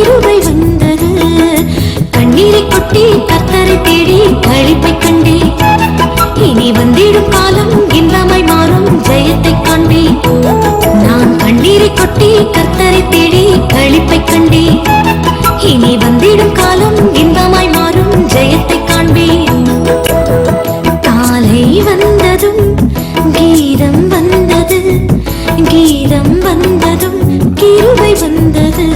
கிருபை வந்தது. கண்ணீரை கொட்டி கத்தரை தேடி கழிப்பை கண்டே இனி வந்திடும் காலம் இன்பமாய் மாறும் ஜெயத்தை காண்பேன். நான் கண்ணீரை கொட்டி கத்தரை தேடி கழிப்பை கண்டே இனி வந்திடும் காலம் இன்பமாய் மாறும் ஜெயத்தை காண்பே காலை வந்ததும் கீதம் வந்தது. கீதம் வந்ததும் கிருபை வந்தது.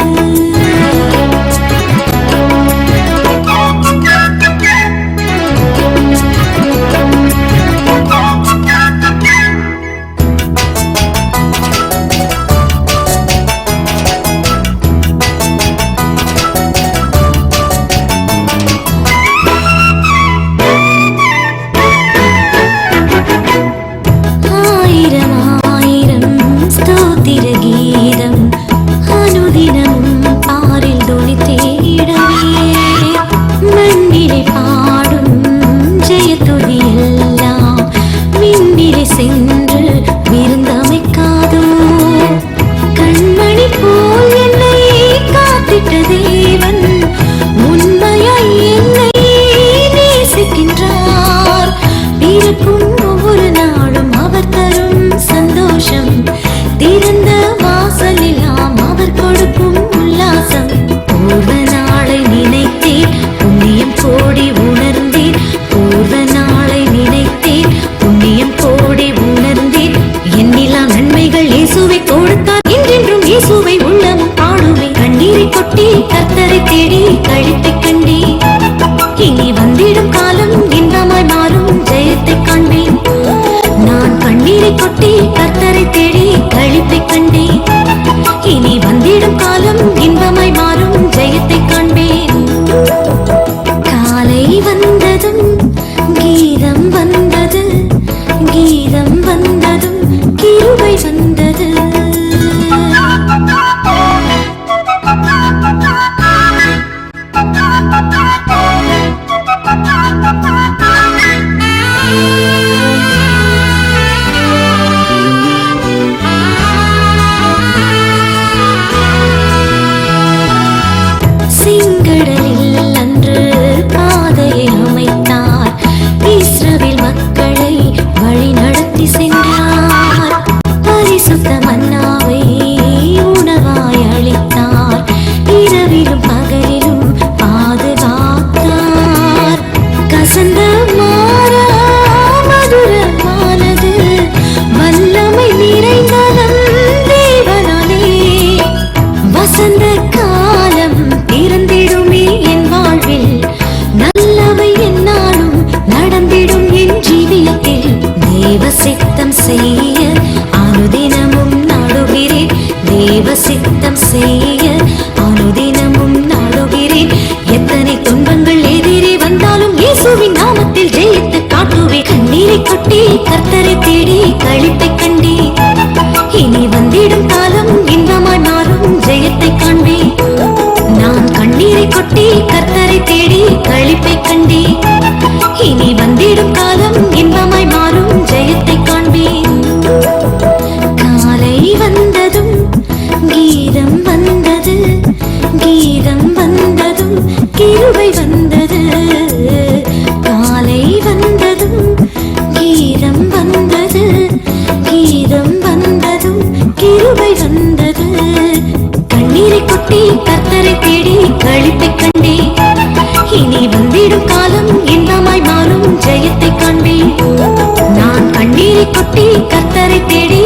வாசலெல்லாம் அவர் கொடுக்கும் உல்லாசம். பூர்வ நாளை நினைத்தேன் புண்ணியம் கோடி உணர்ந்தேன். பூர்வ நாளை நினைத்தேன் புண்ணியம் கோடி உணர்ந்தேன். நன்மைகள் இயேசுவை கொடுத்தார் என்றென்றும் இயேசுவை உள்ளமும் பாடுவே கண்ணீரை கொட்டி கர்த்தரை தேடி கழித்தை கண்டே இனி வந்திடும் காலம் இன்பமாய் மாறும் ஜெயத்தை காண்பேன். நான் கண்ணீரை கொட்டி கர்த்தரை தேடி கழிப்பை கண்டேன். தேவ சித்தம் செய்ய அனுதினமும் நாடுகிறேன். எத்தனை துன்பங்கள் எதிரே வந்தாலும் இயேசுவின் நாமத்தில் ஜெயித்து காட்டுவே. கண்ணீரை கொட்டி கர்த்தரை தேடி கழிப்பை கண்டே இனி வந்திடும் காலம் இன்பமாய் மாறும் ஜெயத்தை காண்பேன். நான் கண்ணீரை கொட்டி கர்த்தரை தேடி கழிப்பை கண்டே இனி வந்திடும் காலம் இன்பம் கீதம் வந்தது கீதம் வந்ததும் கிருபை வந்தது. கண்ணீரை கொட்டி கர்த்தரை தேடி கழிப்பை கண்டே இனி வந்திடும் காலம் இன்பமாய் மாறும் ஜெயத்தை காண்பேன். நான் கண்ணீரை கொட்டி கர்த்தரை தேடி